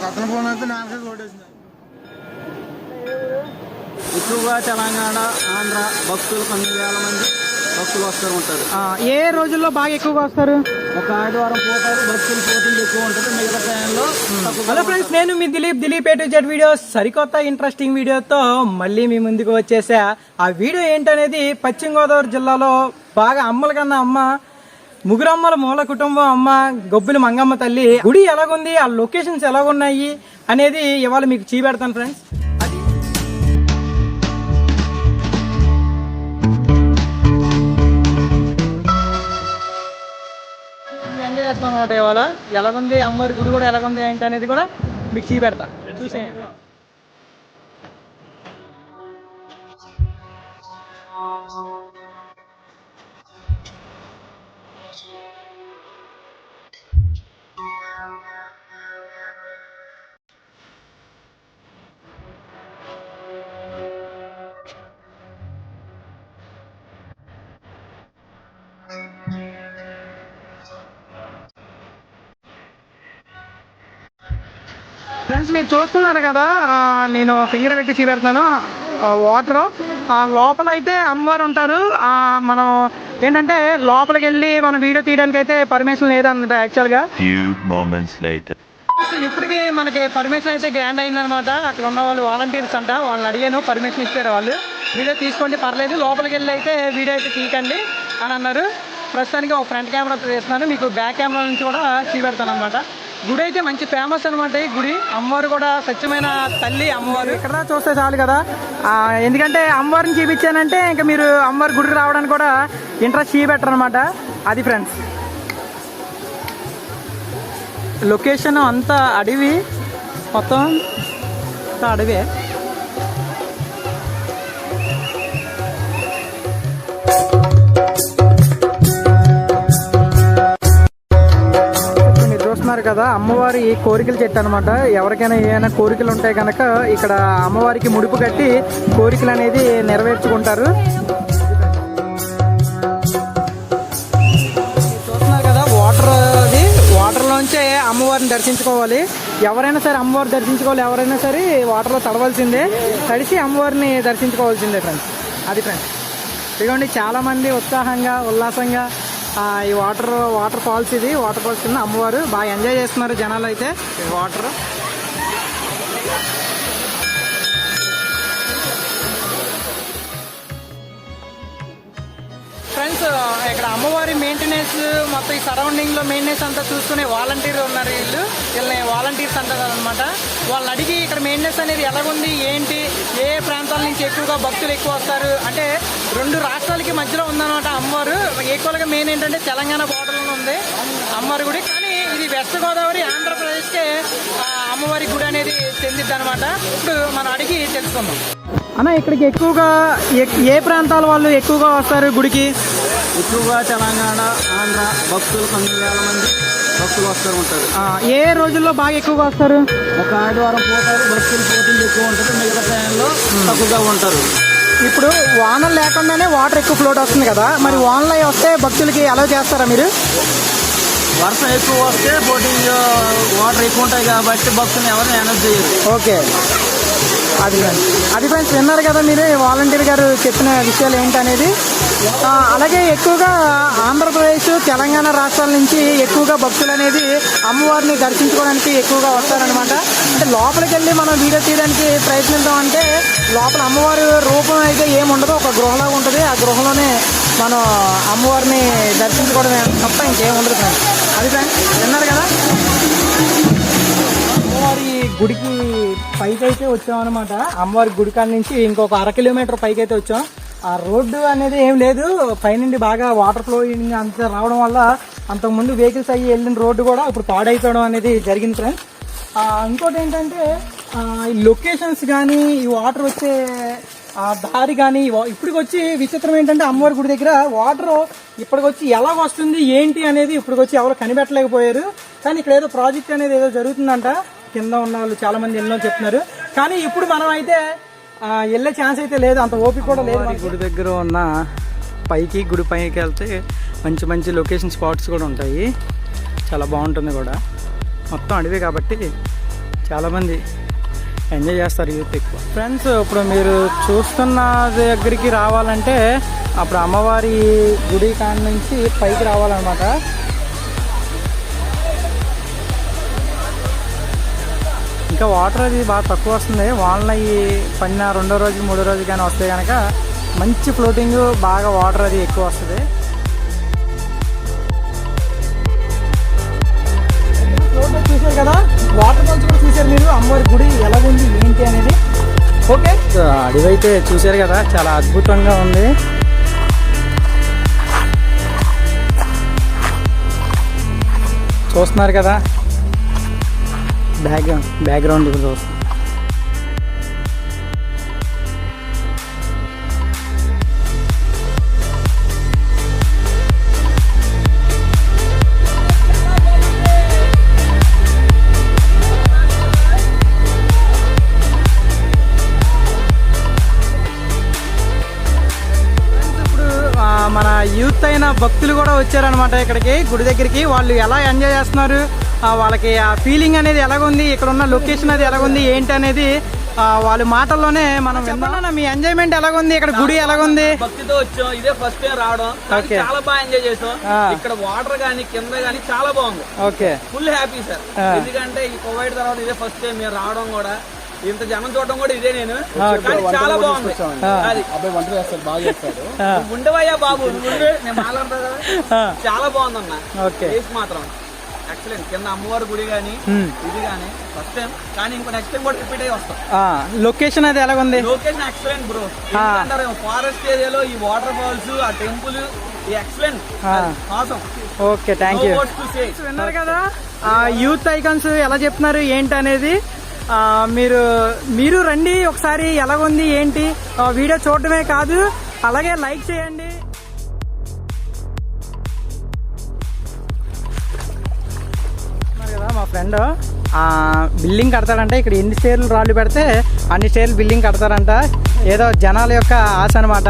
పక్కన ఫోన్ అయితే ఎక్కువగా తెలంగాణ ఆంధ్ర భక్తులు కొన్ని వేల మంది భక్తులు వస్తూ ఉంటారు. ఆ, ఏ రోజుల్లో బాగా ఎక్కువగా వస్తారు? ఒక ఆదివారం పోతారు భక్తులు పోటీలు ఎక్కువ ఉంటుంది మిగతా టైంలో హలో ఫ్రెండ్స్ నేను మీ దిలీప్. దిలీప్ ఎటు జెడ్ వీడియో సరికొత్త ఇంట్రెస్టింగ్ వీడియోతో మళ్ళీ మీ ముందుకు వచ్చేసా. ఆ వీడియో ఏంటనేది పశ్చిమ గోదావరి జిల్లాలో బాగా అమ్మల కన్నా అమ్మ ముగ్గురమ్మల మూల కుటుంబం అమ్మ గొబ్బిలి మంగమ్మ తల్లి గుడి ఎలాగుంది ఆ లొకేషన్స్ ఎలాగున్నాయి అనేది ఇవాళ మీకు చూపెడతాను ఫ్రెండ్స్. అది ఎంజాయ్ చేస్తాం అన్నమాట ఇవాళ. ఎలాగుంది అమ్మవారి గుడి కూడా ఎలాగుంది ఏంటి అనేది కూడా మీకు చూపెడతా. చూసే ఫ్రెండ్స్ మీరు చూస్తున్నారు కదా నేను ఫింగర్ పెట్టి చూపెడతాను వాటర్ లోపల అయితే అమ్మవారు ఉంటారు. మనం ఏంటంటే లోపలికి వెళ్ళి మనం వీడియో తీయడానికి అయితే పర్మిషన్ లేదన్నమాట యాక్చువల్గా. ఇప్పటికి మనకి పర్మిషన్ అయితే గ్రాండ్ అయిందనమాట అక్కడ ఉన్న వాళ్ళు వాలంటీర్స్ అంట వాళ్ళని అడిగాను పర్మిషన్ ఇచ్చారు వాళ్ళు. వీడియో తీసుకోండి పర్లేదు. లోపలికి వెళ్ళి అయితే వీడియో అయితే తీయకండి అని అన్నారు. ప్రస్తుతానికి ఒక ఫ్రంట్ కెమెరా తీస్తున్నాను మీకు బ్యాక్ కెమెరా నుంచి కూడా చూపెడతాను అనమాట గుడి అయితే మంచి ఫేమస్ అనమాట ఈ గుడి. అమ్మవారు కూడా స్వచ్ఛమైన తల్లి అమ్మవారు. ఇక్కడ చూస్తే చాలు కదా. ఎందుకంటే అమ్మవారిని చూపించానంటే ఇంకా మీరు అమ్మవారి గుడికి రావడానికి కూడా ఇంట్రెస్ట్ చూపెట్టరు అనమాట అది ఫ్రెండ్స్ లొకేషన్ అంతా అడవి. మొత్తం అంతా అడవే. కదా అమ్మవారి కోరికల చెట్టు అనమాట ఎవరికైనా ఏమైనా కోరికలు ఉంటే కనుక ఇక్కడ అమ్మవారికి ముడుపు కట్టి కోరికలు అనేది నెరవేర్చుకుంటారు. చూస్తున్నారు కదా వాటర్ అది. వాటర్ లోంచే అమ్మవారిని దర్శించుకోవాలి. ఎవరైనా సరే అమ్మవారిని దర్శించుకోవాలి ఎవరైనా సరే వాటర్లో తడవలసిందే. తడిసి అమ్మవారిని దర్శించుకోవాల్సిందే ఫ్రెండ్స్ అది ఫ్రెండ్స్ ఇదిగోండి చాలా మంది ఉత్సాహంగా ఉల్లాసంగా ఈ వాటర్ వాటర్ ఫాల్స్ ఇది. వాటర్ ఫాల్స్ కింద అమ్మవారు. బాగా ఎంజాయ్ చేస్తున్నారు జనాలు అయితే. ఈ వాటర్. ఇక్కడ అమ్మవారి మెయింటెనెన్స్ మొత్తం ఈ సరౌండింగ్లో మెయింటెనెన్స్ అంతా చూసుకునే వాలంటీర్ ఉన్నారు వీళ్ళు. వీళ్ళని వాలంటీర్స్ అంటారు అనమాట వాళ్ళని అడిగి ఇక్కడ మెయింటెనెన్స్ అనేది ఎలాగుంది ఏంటి ఏ ప్రాంతాల నుంచి ఎక్కువగా భక్తులు ఎక్కువ వస్తారు? అంటే రెండు రాష్ట్రాలకి మధ్యలో ఉందన్నమాట అమ్మవారు. ఈక్వల్గా మెయిన్ ఏంటంటే తెలంగాణ బోర్డర్లో లో ఉంది అమ్మవారి గుడి. కానీ ఇది వెస్ట్ గోదావరి ఆంధ్రప్రదేశ్కే అమ్మవారి గుడి అనేది చెందిద్ది అనమాట ఇప్పుడు మనం అడిగి తెలుసుకుందాం. అన్న ఇక్కడికి ఎక్కువగా ఏ ప్రాంతాల వాళ్ళు ఎక్కువగా వస్తారు గుడికి? ఎక్కువగా తెలంగాణ ఆంధ్ర భక్తులు కొన్ని వేల మంది భక్తులు వస్తూ ఉంటారు. ఏ రోజుల్లో బాగా ఎక్కువగా వస్తారు? ఒక ఆదివారం పోతారు భక్తులు పోటీలు ఎక్కువ ఉంటుంది మిగతా టైంలో తక్కువగా ఉంటారు. ఇప్పుడు వానలు లేకుండానే వాటర్ ఎక్కువ ఫ్లోట్ వస్తుంది కదా మరి వానలు అవి వస్తే భక్తులకి అలౌ చేస్తారా మీరు? వర్షం ఎక్కువ వస్తే పోటీలు వాటర్ ఎక్కువ ఉంటాయి కాబట్టి భక్తులు ఎవరిని ఎనర్జీ చేయరు. ఓకే. అది. అది ఫ్రెండ్స్ విన్నారు కదా మీరు వాలంటీర్ గారు చెప్పిన విషయాలు ఏంటనేది? అలాగే ఎక్కువగా ఆంధ్రప్రదేశ్ తెలంగాణ రాష్ట్రాల నుంచి ఎక్కువగా భక్తులు అనేది అమ్మవారిని దర్శించుకోవడానికి ఎక్కువగా వస్తారనమాట అంటే లోపలికి వెళ్ళి మనం వీడియో తీయడానికి ప్రయత్నిద్దాం అంటే లోపల అమ్మవారి రూపం అయితే ఏమి ఉండదు ఒక గృహలాగా ఉంటుంది. ఆ గృహలోనే మనం అమ్మవారిని దర్శించుకోవడమే తప్ప ఇంకేం ఉండదు ఫ్రెండ్స్. అది ఫ్రెండ్స్ విన్నారు కదా? అమ్మవారి గుడికి పైకి అయితే వచ్చాం అనమాట అమ్మవారి గుడి కాడ నుంచి ఇంకొక అర కిలోమీటర్ పైకి అయితే వచ్చాం. ఆ రోడ్డు అనేది ఏం లేదు. పైనుండి బాగా వాటర్ ఫ్లోయింగ్ అంత రావడం వల్ల అంతకుముందు వెహికల్స్ అయ్యి వెళ్ళిన రోడ్డు కూడా ఇప్పుడు పాడైపోవడం అనేది జరిగింది ఫ్రెండ్స్ ఇంకోటి ఏంటంటే ఈ లొకేషన్స్ కానీ ఈ వాటర్ వచ్చే ఆ దారి కానీ ఇప్పటికి వచ్చి విచిత్రం ఏంటంటే అమ్మవారి గుడి దగ్గర వాటర్ ఇప్పటికి వచ్చి ఎలా వస్తుంది ఏంటి అనేది ఇప్పటికి వచ్చి ఎవరు కనిపెట్టలేకపోయారు. కానీ ఇక్కడ ఏదో ప్రాజెక్ట్ అనేది ఏదో జరుగుతుందంట. కింద ఉన్న వాళ్ళు చాలా మంది ఎన్నో చెప్తున్నారు. కానీ ఇప్పుడు మనం అయితే వెళ్ళే ఛాన్స్ అయితే లేదు అంత ఓపిక కూడా లేదు. గుడి దగ్గర ఉన్న పైకి గుడి పైకి వెళ్తే మంచి మంచి లొకేషన్ స్పాట్స్ కూడా ఉంటాయి. చాలా బాగుంటుంది కూడా. మొత్తం అడవి కాబట్టి చాలా మంది ఎంజాయ్ చేస్తారు యూత్ ఎక్కువ ఫ్రెండ్స్ ఇప్పుడు మీరు చూస్తున్న దగ్గరికి రావాలంటే అప్పుడు అమ్మవారి గుడి కాడ నుంచి పైకి రావాలన్నమాట. ఇంకా వాటర్ అది బాగా తక్కువ వస్తుంది. వానలు అవి పడిన రెండో రోజు మూడో రోజు కానీ వస్తే కనుక మంచి ఫ్లోటింగ్ బాగా వాటర్ అది ఎక్కువ వస్తుంది. చూశారు కదా? వాటర్ ఫాల్స్ కూడా చూశారు మీరు. అమ్మవారి గుడి ఎలా ఉంది? ఏంటి అనేది? ఓకే అడివైతే చూశారు కదా చాలా అద్భుతంగా ఉంది. చూస్తున్నారు కదా బ్యాక్ బ్యాక్గ్రౌండ్ ఇప్పుడు చూస్తుంది మన యూత్ అయిన భక్తులు కూడా వచ్చారనమాట ఇక్కడికి. గుడి దగ్గరికి. వాళ్ళు ఎలా ఎంజాయ్ చేస్తున్నారు? వాళ్ళకి ఆ ఫీలింగ్ అనేది ఎలాగుంది? ఇక్కడ ఉన్న లొకేషన్ అది ఎలాగుంది? ఏంటి అనేది ఆ, వాళ్ళ మాటల్లోనే మనం చెప్పండి మీ ఎంజాయ్మెంట్ ఎలాగుంది? ఇక్కడ గుడి ఎలాగుంది? భక్తితో వచ్చాం. ఇదే ఫస్ట్ టైం రావడం. చాలా బాగా ఎంజాయ్ చేసాం. ఇక్కడ వాటర్ గానీ కింద గానీ చాలా బాగుంది. ఓకే. Full happy sir. ఎందుకంటే ఈ కోవిడ్ తర్వాత ఇదే ఫస్ట్ టైం మీరు రావడం కూడా. ఇంత జనం చూడడం కూడా ఇదే నేను. చాలా బాగుంది. ఉండవయ్యా బాబు. చాలా బాగుందన్న. ఓకే. ప్లేస్ మాత్రం. ఎక్సలెంట్ కింద అమ్మవారి గుడి గానీ Hmm. ఇది గానీ ఫస్ట్ టైం కానీ ఇంకో నెక్స్ట్ టైం కూడా రిపీట్ అయ్యి వస్తాం. లొకేషన్ అది ఎలాగుంది? లొకేషన్ ఎక్సలెంట్ బ్రో ఎందుకంటారు ఫారెస్ట్ ఏరియాలో ఈ వాటర్ ఫాల్స్ ఆ టెంపుల్ ఈ excellent. Awesome okay thank you విన్నారు కదా? ఆ యూత్ ఐకాన్స్ ఎలా చెప్తున్నారు ఏంటి అనేది మీరు మీరు రండి ఒకసారి ఎలాగుంది ఏంటి? ఆ, వీడియో చూడటమే కాదు అలాగే లైక్ చేయండి. ఫ్రెండ్ బిల్డింగ్ కడతాడంటే. ఇక్కడ ఎన్ని స్టేర్లు రాళ్ళు పెడితే అన్ని స్టేర్లు బిల్డింగ్ కడతారంట ఏదో జనాల యొక్క ఆశ అనమాట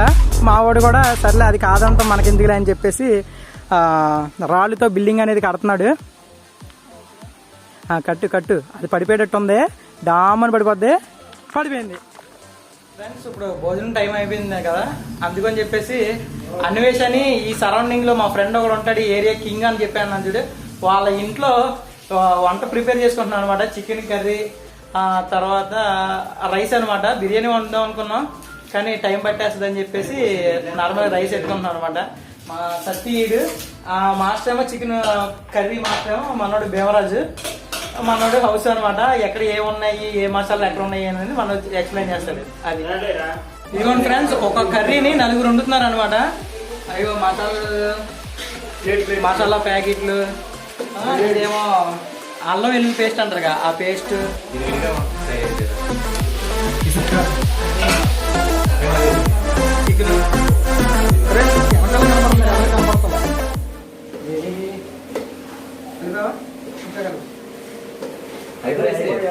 మావాడు కూడా సర్లే అది కాదంట మనకెందుకులే అని చెప్పేసి రాళ్ళుతో బిల్డింగ్ అనేది కడుతున్నాడు. కట్టు కట్టు. అది పడిపోయేటట్టు ఉంది. డామని పడిపోద్ది. పడిపోయింది. ఫ్రెండ్స్ ఇప్పుడు భోజనం టైం అయిపోయింది కదా. అందుకని చెప్పేసి అన్వేష్ అని ఈ సరౌండింగ్లో మా ఫ్రెండ్ ఒకడు ఉంటాడు ఈ ఏరియా కింగ్ అని చెప్పాను నా చూడు. వాళ్ళ ఇంట్లో వంట ప్రిపేర్ చేసుకుంటున్నాను అనమాట చికెన్ కర్రీ ఆ తర్వాత రైస్ అనమాట బిర్యానీ వండుదాం అనుకున్నాం కానీ టైం పట్టేస్తుంది అని చెప్పేసి నార్మల్ రైస్ పెట్టుకుంటున్నాం అనమాట మా సతీయుడు ఆ మాస్టర్ ఏమో చికెన్ కర్రీ మాస్టర్ ఏమో మనోడు భీమరాజు. మనోడు హౌస్ అనమాట ఎక్కడ ఏ ఉన్నాయి ఏ మసాలాలు ఎక్కడ ఉన్నాయి అనేది మనం ఎక్స్ప్లెయిన్ చేస్తాడు. అది. ఇదిగోండి ఫ్రెండ్స్ ఒక కర్రీని నలుగురు వండుతున్నారు అనమాట అయ్యో మసాలా మసాలా ప్యాకెట్లు ఇదేమో అల్లం వెల్లుల్లి పేస్ట్ అంటారుగా ఆ పేస్ట్.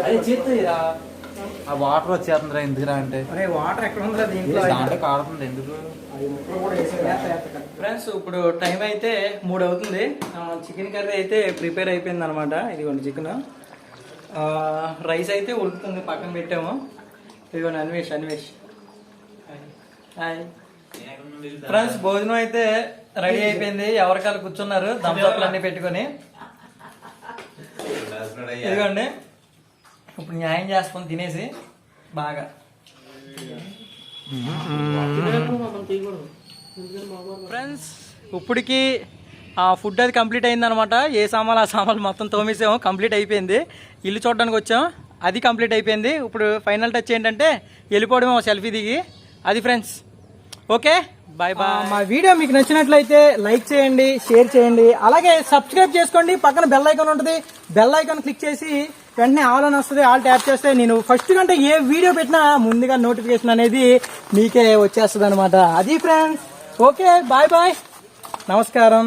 అది చేస్తుందిరా ఆ వాటర్ వచ్చేస్తుందిరా ఎందుకురా అంటే? అరే వాటర్ ఎక్కడ ఉందిరా దీంట్లో దాంట్లో కాడుతుంది ఎందుకు? ఫ్రెండ్స్ ఇప్పుడు టైం అయితే మూడు అవుతుంది. చికెన్ కర్రీ అయితే ప్రిపేర్ అయిపోయింది అనమాట ఇదిగోండి చికెన్. రైస్ అయితే ఉడుకుతుంది పక్కన పెట్టాము. ఇదిగోండి అన్వేష్ అన్వేష్. హాయ్. ఫ్రెండ్స్ భోజనం అయితే రెడీ అయిపోయింది. ఎవరికాలు కూర్చున్నారు దంపతులు అన్ని పెట్టుకొని. ఇదిగోండి. ఇప్పుడు న్యాయం చేసుకొని తినేసి బాగా. ఫ్రెండ్స్ ఇప్పటికి ఆ ఫుడ్ అది కంప్లీట్ అయిందనమాట ఏ సామాన్లు ఆ సామాన్లు మొత్తం తోమేసాము కంప్లీట్ అయిపోయింది. ఇల్లు చూడడానికి వచ్చాం అది కంప్లీట్ అయిపోయింది. ఇప్పుడు ఫైనల్ టచ్ ఏంటంటే వెళ్ళిపోవడమే సెల్ఫీ దిగి. అది ఫ్రెండ్స్ ఓకే? బాయ్ బాయ్ మా వీడియో మీకు నచ్చినట్లయితే లైక్ చేయండి షేర్ చేయండి. అలాగే సబ్స్క్రైబ్ చేసుకోండి. పక్కన బెల్ ఐకాన్ ఉంటుంది. బెల్ ఐకాన్ క్లిక్ చేసి వెంటనే ఆల్ అని వస్తుంది ఆల్ ట్యాప్ చేస్తే నేను ఫస్ట్ కంటే ఏ వీడియో పెట్టినా ముందుగా నోటిఫికేషన్ అనేది మీకే వచ్చేస్తుంది అనమాట అది ఫ్రెండ్స్ ఓకే బాయ్ బాయ్ నమస్కారం.